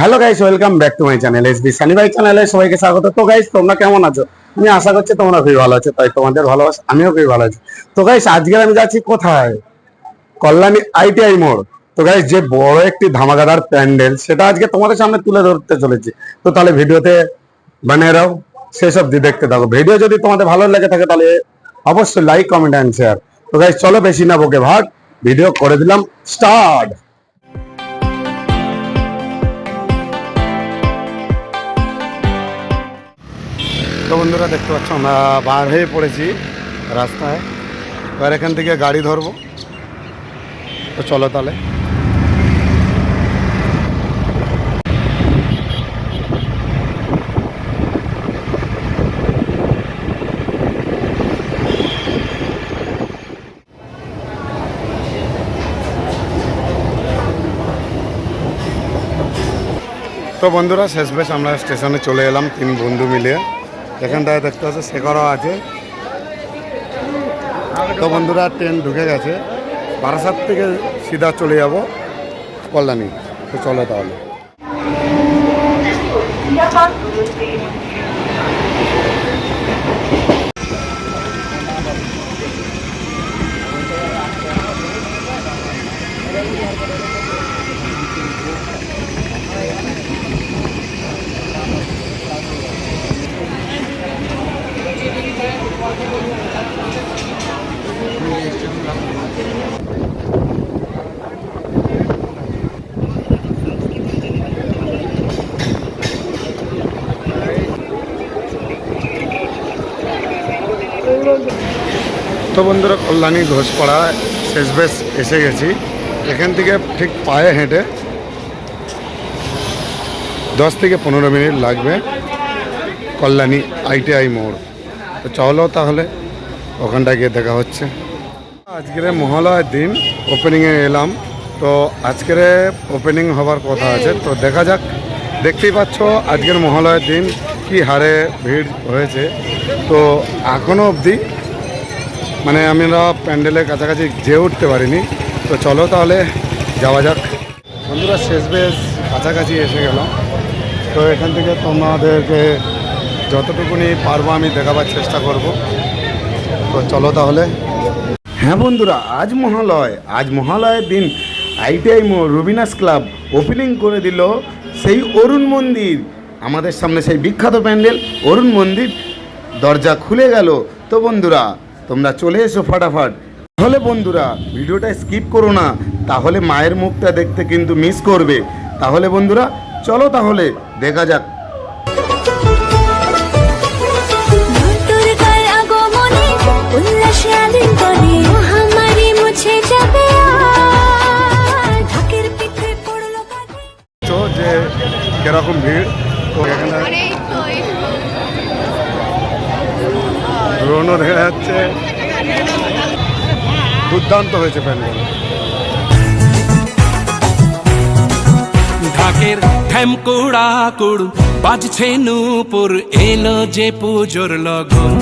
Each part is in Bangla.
Hello guys welcome back to my channel S B Sunny ভাই চ্যানেলে সবাইকে স্বাগত। তো গাইস তোমরা কেমন আছো? আমি আশা করছি তোমরা খুবই ভালো আছো। তাই তোমাদের ভালোবাসা, আমিও খুবই ভালো আছি। তো গাইস আজকে আমি যাচ্ছি কোথায়? কল্যাণী আইটিআই মোড়। তো গাইস যে বড় একটি ধামাকাদার প্যান্ডেল, সেটা আজকে তোমাদের সামনে তুলে ধরতে চলেছি। তো তাহলে ভিডিওতে বানিয়ে রাও সেসব দিয়ে দেখতে থাকো। ভিডিও যদি তোমাদের ভালো লেগে থাকে, তাহলে অবশ্যই লাইক কমেন্ট অ্যান্ড শেয়ার তো গাইস চলো বেশি না বকে ভাগ, ভিডিও করে দিলাম স্টার্ট তো বন্ধুরা দেখতে পাচ্ছ, আমরা বার হয়ে পড়েছি রাস্তায়। এবার এখান থেকে গাড়ি ধরবো। তো চলো তাহলে। তো বন্ধুরা, শেষ বেশ আমরা স্টেশনে চলে এলাম তিন বন্ধু মিলে। এখানটায় দেখতে পাচ্ছে, শেখরও আছে। তো বন্ধুরা, ট্রেন ঢুকে গেছে। বারাসাত থেকে সিধা চলে যাব কল্যাণী। তো চলো তাহলে। তো বন্ধুরা, কল্যাণী ঘোষপাড়া শেষ বেশ এসে গেছি। এখান থেকে ঠিক পায়ে হেঁটে দশ থেকে পনেরো মিনিট লাগবে কল্যাণী আইটিআই মোড়। তো চলো তাহলে ওখানটা গিয়ে দেখা হচ্ছে। আজকের মহালয়ের দিন ওপেনিংয়ে এলাম। তো আজকের ওপেনিং হবার কথা আছে। তো দেখা যাক, দেখতেই পাচ্ছ আজকের মহালয়ের দিন কি হারে ভিড় হয়েছে। তো এখনও অবধি মানে আমরা প্যান্ডেলের কাছাকাছি যেয়ে উঠতে পারিনি। তো চলো তাহলে যাওয়া যাক। বন্ধুরা, শেষ বেশ কাছাকাছি এসে গেলাম তো এখান থেকে তোমাদেরকে যতটুকুনি পারব আমি দেখাবার চেষ্টা করব। তো চলো তাহলে হ্যাঁ বন্ধুরা, আজ মহালয়, আজ মহালয়ের দিন আইটিআই মো রবিনাস ক্লাব ওপেনিং করে দিল সেই অরুণ মন্দির। আমাদের সামনে সেই বিখ্যাত প্যান্ডেল, অরুণ মন্দির, দরজা খুলে গেল। তো বন্ধুরা, তোমরা চলে এসো ফাটাফাট। তাহলে বন্ধুরা, ভিডিওটা স্কিপ করো না, তাহলে মায়ের মুখটা দেখতে কিন্তু মিস করবে। তাহলে বন্ধুরা, চলো তাহলে, দেখা যাক। কীরকম ভিড়? তো এখানে ড্রোনও দেখা যাচ্ছে। দুর্দান্ত হয়েছে প্যান্ডেল। ঢাকের ঠেমকুড়া কুড় বাজছে নূপুর এলো যে পুজোর লগন।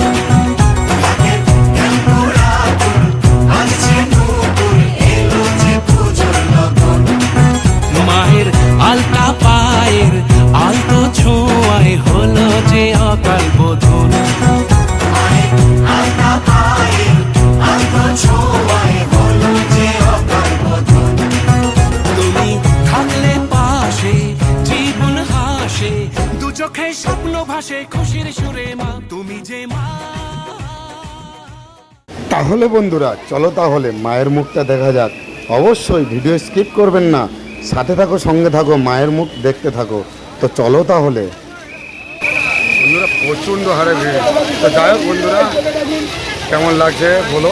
তাহলে বন্ধুরা, চলো তাহলে মায়ের মুখটা দেখা যাক। অবশ্যই ভিডিও স্কিপ করবেন না, সাথে থাকো, সঙ্গে থাকো, মায়ের মুখ দেখতে থাকো। তো চলো তাহলে। বন্ধুরা, প্রচণ্ড হারে ভিড়। তো যাই হোক বন্ধুরা, কেমন লাগছে বলো?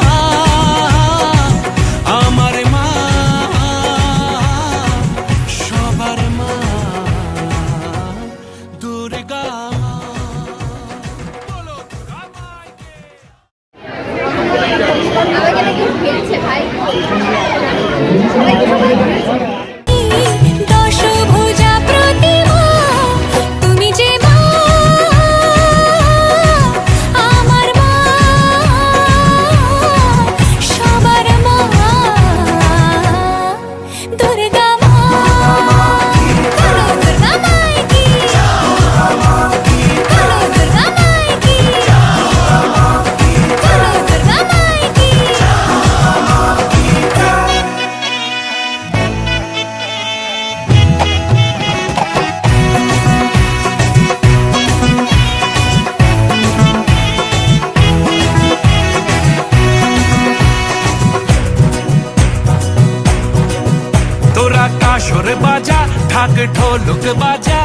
ঢোর বাজা, ঢাক ঢোলক বাজা,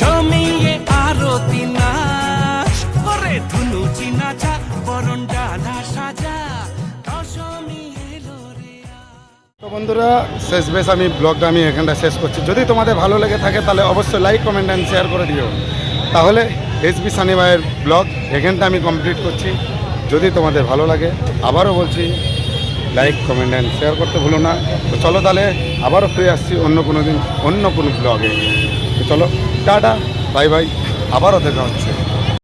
জমিয়ে আরতি নাচ করে ধুনু চিনা যা বরণ ডালা সাজা বন্ধুরা, শেষ বেশ আমি ব্লগটা আমি এখানটা শেষ করছি। যদি তোমাদের ভালো লেগে থাকে, তাহলে অবশ্যই লাইক কমেন্ট অ্যান্ড শেয়ার করে দিও। তাহলে এস এসবি সানিবাইয়ের ব্লগ এখানটা আমি কমপ্লিট করছি। যদি তোমাদের ভালো লাগে, আবারও বলছি লাইক কমেন্ট অ্যান্ড শেয়ার করতে ভুলো না। তো চলো তাহলে আবারও ফিরে আসছি অন্য কোনো দিন, অন্য কোনো ব্লগে তো চলো, টাটা বাই বাই আবারও দেখা হচ্ছে।